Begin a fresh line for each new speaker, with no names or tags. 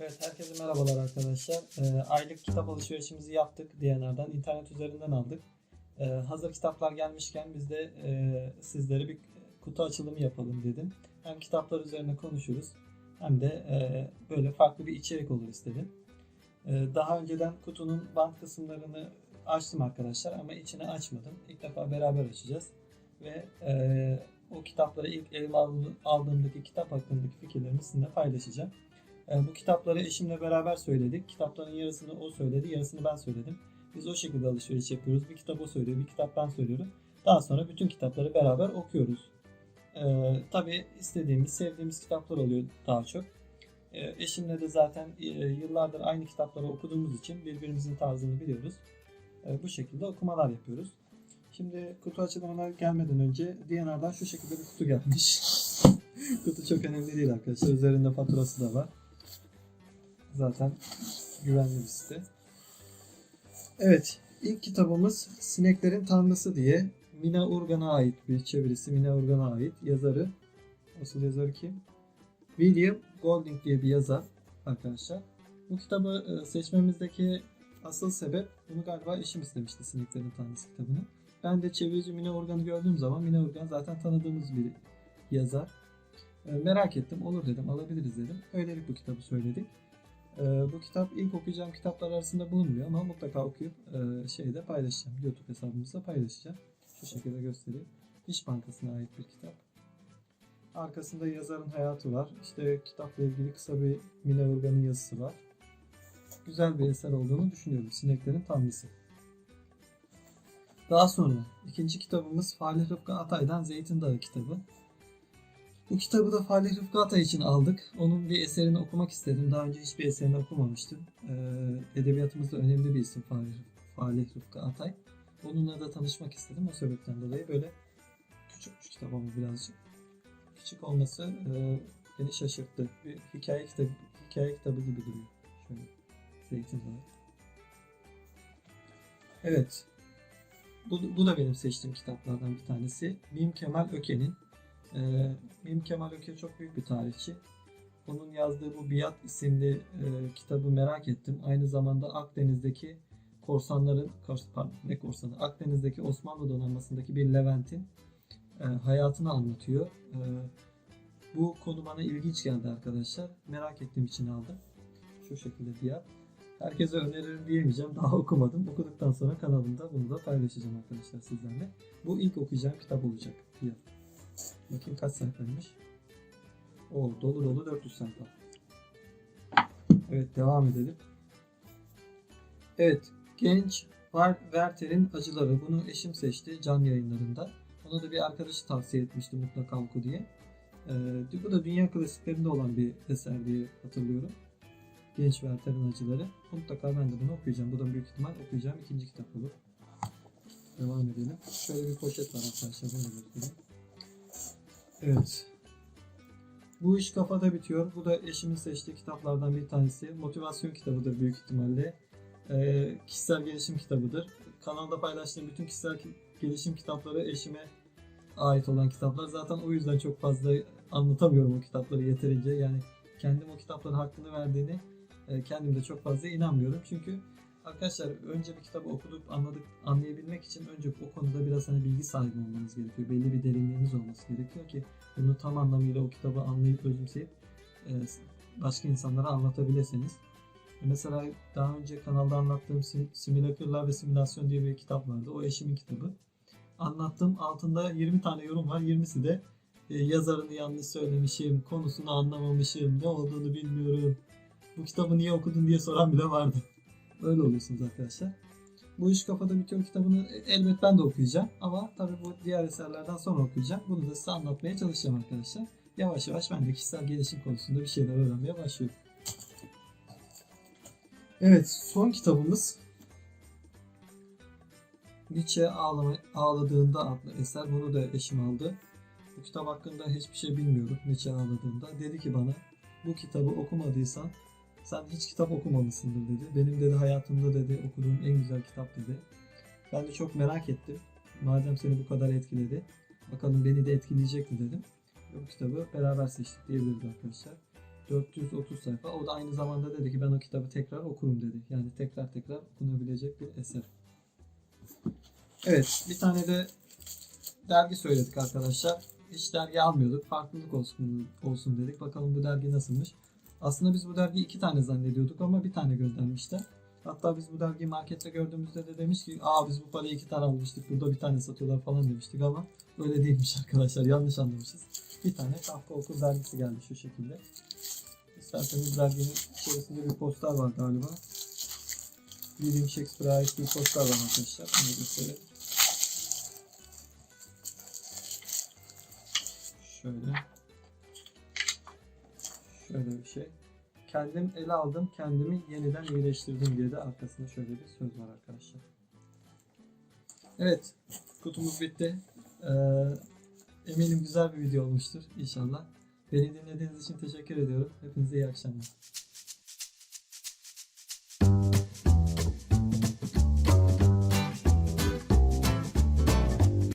Evet, herkese merhabalar arkadaşlar. Ee, aylık kitap alışverişimizi yaptık DNR'dan. internet üzerinden aldık. Ee, hazır kitaplar gelmişken biz de e, sizlere bir kutu açılımı yapalım dedim. Hem kitaplar üzerine konuşuruz hem de e, böyle farklı bir içerik olur istedim. Ee, daha önceden kutunun bant kısımlarını açtım arkadaşlar ama içini açmadım. İlk defa beraber açacağız. Ve e, o kitapları ilk elime aldığım- aldığımdaki kitap hakkındaki fikirlerimi sizinle paylaşacağım. E, bu kitapları eşimle beraber söyledik. Kitapların yarısını o söyledi, yarısını ben söyledim. Biz o şekilde alışveriş yapıyoruz. Bir kitap o söylüyor, bir kitap ben söylüyorum. Daha sonra bütün kitapları beraber okuyoruz. E, tabii istediğimiz, sevdiğimiz kitaplar oluyor daha çok. E, eşimle de zaten e, yıllardır aynı kitapları okuduğumuz için birbirimizin tarzını biliyoruz. E, bu şekilde okumalar yapıyoruz. Şimdi kutu açılımına gelmeden önce DNR'dan şu şekilde bir kutu gelmiş. kutu çok önemli değil arkadaşlar. Üzerinde faturası da var. Zaten güvenli bir site. Evet, ilk kitabımız Sineklerin Tanrısı diye Mina Urgan'a ait bir çevirisi. Mina Urgan'a ait. Yazarı, asıl yazarı kim? William Golding diye bir yazar arkadaşlar. Bu kitabı e, seçmemizdeki asıl sebep bunu galiba eşim istemişti Sineklerin Tanrısı kitabını. Ben de çevirici Mina Urgan'ı gördüğüm zaman Mina Urgan zaten tanıdığımız bir yazar. E, Merak ettim, olur dedim, alabiliriz dedim. Öylelik bu kitabı söyledik. Ee, bu kitap ilk okuyacağım kitaplar arasında bulunmuyor ama mutlaka okuyup e, şeyde paylaşacağım. YouTube hesabımızda paylaşacağım. Şu şekilde göstereyim. İş Bankası'na ait bir kitap. Arkasında yazarın hayatı var. İşte kitapla ilgili kısa bir Mine Urgan'ın yazısı var. Güzel bir eser olduğunu düşünüyorum. Sineklerin Tanrısı. Daha sonra ikinci kitabımız Falih Rıfkı Atay'dan Zeytin Dağı kitabı. Bu kitabı da Falih Rıfkı için aldık. Onun bir eserini okumak istedim. Daha önce hiçbir eserini okumamıştım. Ee, edebiyatımızda önemli bir isim Falih, Falih Rıfkı Atay. Onunla da tanışmak istedim. O sebepten dolayı böyle küçükmüş kitap ama birazcık. Küçük olması e, beni şaşırttı. Bir hikaye kitabı, hikaye kitabı gibi duruyor. Şöyle Zeytin Dağı. Evet. Bu, bu da benim seçtiğim kitaplardan bir tanesi. Mim Kemal Öke'nin ee, Mim Kemal Öke çok büyük bir tarihçi. Onun yazdığı bu Biat isimli e, kitabı merak ettim. Aynı zamanda Akdeniz'deki korsanların, kors- pardon ne korsanı, Akdeniz'deki Osmanlı donanmasındaki bir Levent'in e, hayatını anlatıyor. E, bu konu bana ilginç geldi arkadaşlar. Merak ettiğim için aldım. Şu şekilde Biat. Herkese öneririm diyemeyeceğim. Daha okumadım. Okuduktan sonra kanalımda bunu da paylaşacağım arkadaşlar sizlerle. Bu ilk okuyacağım kitap olacak. Biat. Bakayım kaç sayfaymış. O dolu dolu 400 sayfa. Evet devam edelim. Evet genç Var Werther'in Acıları. Bunu eşim seçti can yayınlarında. Ona da bir arkadaşı tavsiye etmişti mutlaka oku diye. Ee, bu da dünya klasiklerinde olan bir eser diye hatırlıyorum. Genç Werther'in Acıları. Mutlaka ben de bunu okuyacağım. Bu da büyük ihtimal okuyacağım ikinci kitap olur. Devam edelim. Şöyle bir poşet var arkadaşlar. Bunu göstereyim. Evet. Bu iş kafada bitiyor. Bu da eşimin seçtiği kitaplardan bir tanesi. Motivasyon kitabıdır büyük ihtimalle. Ee, kişisel gelişim kitabıdır. Kanalda paylaştığım bütün kişisel ki- gelişim kitapları eşime ait olan kitaplar. Zaten o yüzden çok fazla anlatamıyorum o kitapları yeterince. Yani kendim o kitapların hakkını verdiğini e, kendim de çok fazla inanmıyorum. Çünkü arkadaşlar önce bir kitabı okuduk, anladık, anlayabilmek için önce o konuda biraz hani bilgi sahibi olmanız gerekiyor. Belli bir derinliğiniz olması gerekiyor ki bunu tam anlamıyla o kitabı anlayıp özümseyip e, başka insanlara anlatabilirsiniz. E, Mesela daha önce kanalda anlattığım Sim- Simülakırlar ve Simülasyon diye bir kitap vardı. O eşimin kitabı. Anlattığım altında 20 tane yorum var. 20'si de e, yazarını yanlış söylemişim, konusunu anlamamışım, ne olduğunu bilmiyorum. Bu kitabı niye okudun diye soran bile vardı. Öyle oluyorsunuz arkadaşlar. Bu iş kafada bitiyor kitabını elbet ben de okuyacağım. Ama tabii bu diğer eserlerden sonra okuyacağım. Bunu da size anlatmaya çalışacağım arkadaşlar. Yavaş yavaş ben de kişisel gelişim konusunda bir şeyler öğrenmeye başlıyorum. Evet son kitabımız Nietzsche ağlama, Ağladığında adlı eser. Bunu da eşim aldı. Bu kitap hakkında hiçbir şey bilmiyorum Nietzsche ağladığında. Dedi ki bana bu kitabı okumadıysan sen hiç kitap okumamışsındır dedi. Benim dedi hayatımda dedi okuduğum en güzel kitap dedi. Ben de çok merak ettim. Madem seni bu kadar etkiledi. Bakalım beni de etkileyecek mi dedim. Bu kitabı beraber seçtik diyebiliriz arkadaşlar. 430 sayfa. O da aynı zamanda dedi ki ben o kitabı tekrar okurum dedi. Yani tekrar tekrar okunabilecek bir eser. Evet, bir tane de dergi söyledik arkadaşlar. Hiç dergi almıyorduk. Farklılık olsun olsun dedik. Bakalım bu dergi nasılmış. Aslında biz bu dergiyi iki tane zannediyorduk ama bir tane göndermişler. Hatta biz bu dergiyi markette gördüğümüzde de demiş ki aa biz bu parayı iki tane almıştık burada bir tane satıyorlar falan demiştik ama öyle değilmiş arkadaşlar yanlış anlamışız. Bir tane Kafka Okul dergisi geldi şu şekilde. İsterseniz derginin içerisinde bir poster var galiba. William Shakespeare'a ait bir poster var arkadaşlar. Onu göstereyim. Şöyle. Şöyle bir şey. Kendim ele aldım, kendimi yeniden iyileştirdim diye de arkasında şöyle bir söz var arkadaşlar. Evet, kutumuz bitti. Ee, eminim güzel bir video olmuştur inşallah. Beni dinlediğiniz için teşekkür ediyorum. Hepinize iyi akşamlar.